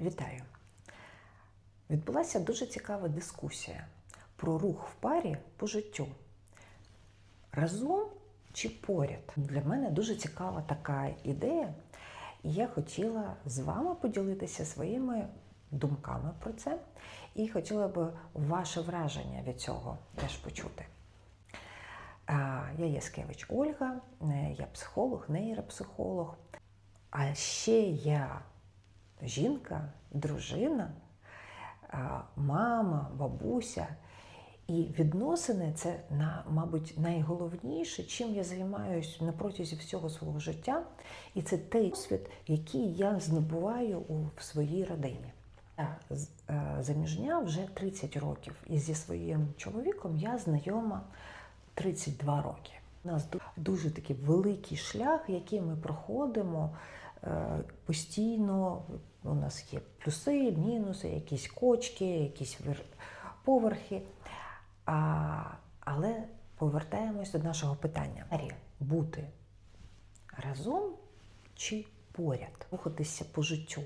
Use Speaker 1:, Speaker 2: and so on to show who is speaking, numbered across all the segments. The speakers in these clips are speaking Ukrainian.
Speaker 1: Вітаю! Відбулася дуже цікава дискусія про рух в парі по життю. Разом чи поряд? Для мене дуже цікава така ідея, і я хотіла з вами поділитися своїми думками про це, і хотіла б ваше враження від цього теж почути. Я Яскевич Ольга, е, я психолог, нейропсихолог. А ще я жінка, дружина, мама, бабуся. І відносини це, мабуть, найголовніше, чим я займаюся на протязі всього свого життя. І це той досвід, який я здобуваю в своїй родині. Я е, заміжня вже 30 років, і зі своїм чоловіком я знайома 32 роки. У нас дуже такий великий шлях, який ми проходимо е, постійно. У нас є плюси, мінуси, якісь кочки, якісь поверхи. А, але повертаємось до нашого питання: бути разом чи поряд, рухатися по життю.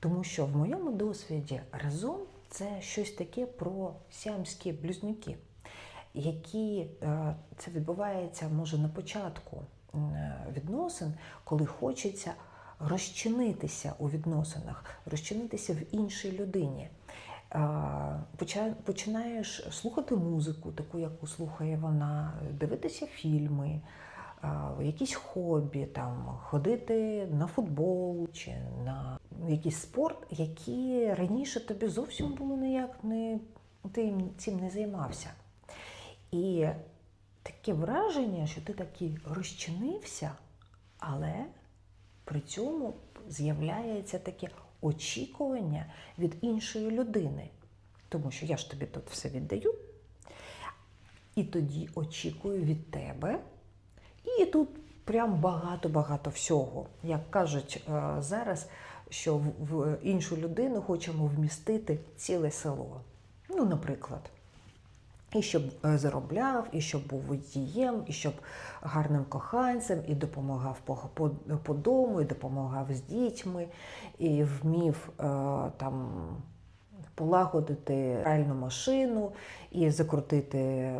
Speaker 1: Тому що в моєму досвіді разом це щось таке про сіамські близнюки, які е, це відбувається може на початку е, відносин, коли хочеться розчинитися у відносинах, розчинитися в іншій людині. Починаєш слухати музику, таку, яку слухає вона, дивитися фільми, якісь хобі, там, ходити на футбол чи на якийсь спорт, які раніше тобі зовсім було ніяк не ти цим не займався. І таке враження, що ти такий розчинився, але при цьому з'являється таке очікування від іншої людини. Тому що я ж тобі тут все віддаю, і тоді очікую від тебе. І тут прям багато-багато всього. Як кажуть е, зараз, що в- в іншу людину хочемо вмістити ціле село. Ну, наприклад. І щоб е, заробляв, і щоб був водієм, і щоб гарним коханцем, і допомагав по, по, по дому, і допомагав з дітьми, і вмів е, там полагодити пральну машину і закрутити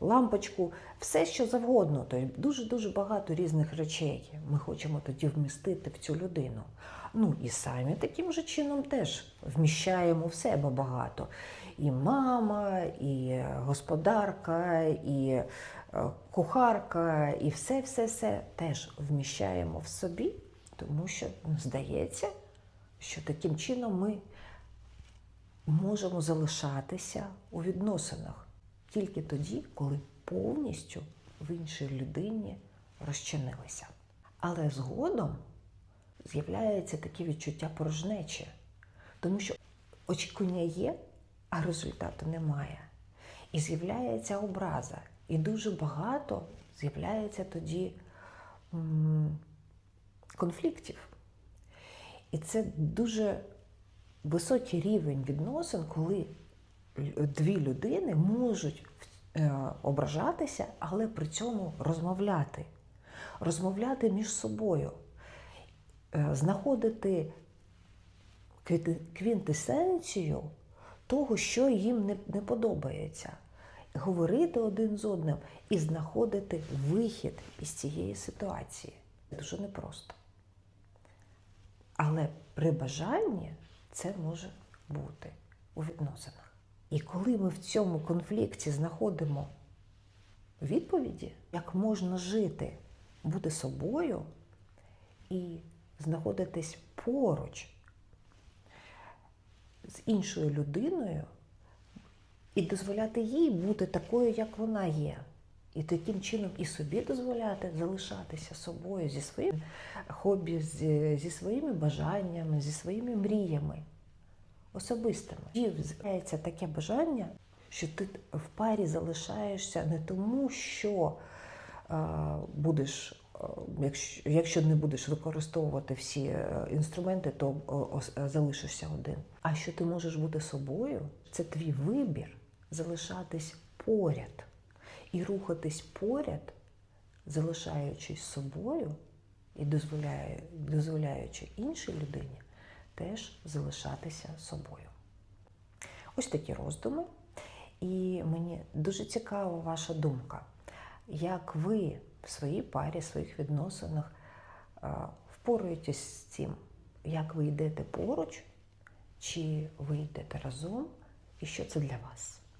Speaker 1: лампочку, все що завгодно. Тобто дуже-дуже багато різних речей ми хочемо тоді вмістити в цю людину. Ну і самі таким же чином теж вміщаємо в себе багато. І мама, і господарка, і е, кухарка, і все-все-все теж вміщаємо в собі, тому що здається, що таким чином ми можемо залишатися у відносинах тільки тоді, коли повністю в іншій людині розчинилися. Але згодом з'являється таке відчуття порожнечі, тому що очікування є, а результату немає. І з'являється образа. І дуже багато з'являється тоді конфліктів. І це дуже високий рівень відносин, коли дві людини можуть е, ображатися, але при цьому розмовляти. Розмовляти між собою, е, знаходити квінтесенцію того, що їм не, не подобається, говорити один з одним і знаходити вихід із цієї ситуації. Дуже непросто. Але при бажанні це може бути у відносинах. І коли ми в цьому конфлікті знаходимо відповіді, як можна жити, бути собою і знаходитись поруч з іншою людиною і дозволяти їй бути такою, як вона є. І таким чином і собі дозволяти залишатися собою зі своїм хобі, зі, своїми бажаннями, зі своїми мріями особистими. І з'являється таке бажання, що ти в парі залишаєшся не тому, що е, будеш, якщо, якщо не будеш використовувати всі е, інструменти, то е, е, залишишся один. А що ти можеш бути собою, це твій вибір залишатись поряд і рухатись поряд, залишаючись собою і дозволяючи іншій людині теж залишатися собою. Ось такі роздуми. І мені дуже цікава ваша думка, як ви в своїй парі, в своїх відносинах впораєтесь з цим, як ви йдете поруч, чи ви йдете разом, і що це для вас.